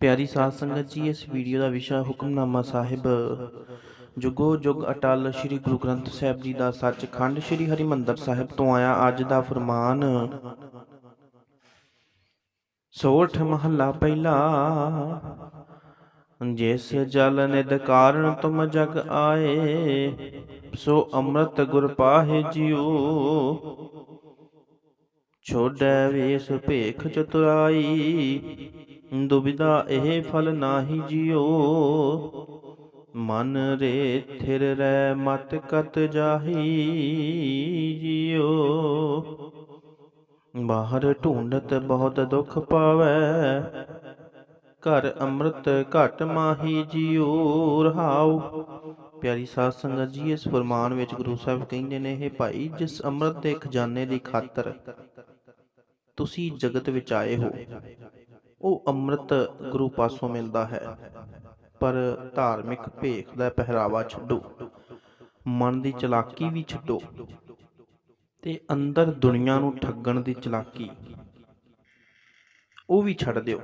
ਪਿਆਰੀ ਸਾਧ ਸੰਗਤ ਜੀ, ਇਸ ਵੀਡੀਓ ਦਾ ਵਿਸ਼ਾ ਹੁਕਮਨਾਮਾ ਸਾਹਿਬ। ਜੁਗੋ ਜੁਗ ਅਟਲ ਸ੍ਰੀ ਗੁਰੂ ਗ੍ਰੰਥ ਸਾਹਿਬ ਜੀ ਦਾ ਸੱਚਖੰਡ ਸ੍ਰੀ ਹਰਿਮੰਦਰ ਸਾਹਿਬ ਤੋਂ ਆਇਆ ਅੱਜ ਦਾ ਫਰਮਾਨ। ਸੋਠ ਮਹੱਲਾ ਪਹਿਲਾ, ਜਿਸ ਜਲ ਨਿਦ ਕਾਰਨ ਤੁਮ ਜਗ ਆਏ, ਸੋ ਅੰਮ੍ਰਿਤ ਗੁਰ ਪਾਹੇ ਜਿਉ। ਛੋੜੈ ਵੇਸ ਭੇਖ ਚਤੁਰਾਈ ਦੁਬਿਦਾ ਇਹ ਫਲ ਨਾਹੀ ਜਿਉ। ਮਨ ਰੇ ਥਿਰ ਰਹਿ ਮਤ ਕਤ ਜਾਹੀ ਜਿਉ। ਬਾਹਰ ਢੂੰਡਤ ਬਹੁਤ ਦੁੱਖ ਪਾਵੈ। ਘਰ ਅੰਮ੍ਰਿਤ ਘਟ ਮਾਹੀ ਜਿਉ ਰਹਾਉ। ਪਿਆਰੀ ਸਾਧ ਸੰਗਤ ਜੀ, ਇਸ ਫਰਮਾਨ ਵਿੱਚ ਗੁਰੂ ਸਾਹਿਬ ਕਹਿੰਦੇ ਨੇ ਇਹ ਭਾਈ, ਜਿਸ ਅੰਮ੍ਰਿਤ ਦੇ ਖਜ਼ਾਨੇ ਦੀ ਖਾਤਰ ਤੁਸੀਂ ਜਗਤ ਵਿੱਚ ਆਏ ਹੋ ਉਹ ਅੰਮ੍ਰਿਤ ਗੁਰੂ ਪਾਸੋਂ ਮਿਲਦਾ ਹੈ, ਪਰ ਧਾਰਮਿਕ ਭੇਖ ਦਾ ਪਹਿਰਾਵਾ ਛੱਡੋ, ਮਨ ਦੀ ਚਲਾਕੀ ਵੀ ਛੱਡੋ ਤੇ ਅੰਦਰ ਦੁਨੀਆ ਨੂੰ ਠੱਗਣ ਦੀ ਚਲਾਕੀ ਉਹ ਵੀ ਛੱਡ ਦਿਓ।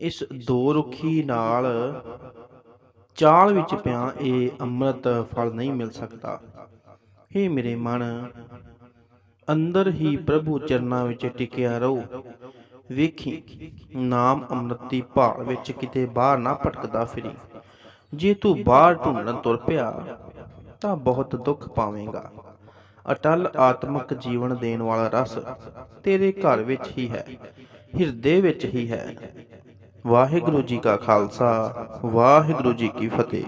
ਇਸ ਦੋ ਰੁਖੀ ਨਾਲ ਚਾਲ ਵਿੱਚ ਪਿਆ ਇਹ ਅੰਮ੍ਰਿਤ ਫਲ ਨਹੀਂ ਮਿਲ ਸਕਦਾ। हे ਮੇਰੇ ਮਨ, ਅੰਦਰ ਹੀ ਪ੍ਰਭੂ ਚਰਨਾਂ ਵਿੱਚ ਟਿਕਿਆ ਰਹੋ। ਵੇਖੀ, ਨਾਮ ਅੰਮ੍ਰਿਤ ਭਾਲ ਵਿੱਚ ਕਿਤੇ ਬਾਹਰ ਨਾ ਭਟਕਦਾ ਫਿਰੀ। ਜੇ ਤੂੰ ਬਾਹਰ ਢੂੰਡਣ ਤੁਰ ਪਿਆ, ਤਾਂ ਬਹੁਤ ਦੁੱਖ ਪਾਵੇਂਗਾ। ਅਟਲ ਆਤਮਿਕ ਜੀਵਨ ਦੇਣ ਵਾਲਾ ਰਸ ਤੇਰੇ ਘਰ ਵਿੱਚ ਹੀ ਹੈ, ਹਿਰਦੇ ਵਿੱਚ ਹੀ ਹੈ। ਵਾਹਿਗੁਰੂ ਜੀ ਕਾ ਖਾਲਸਾ, ਵਾਹਿਗੁਰੂ ਜੀ ਕੀ ਫਤਿਹ।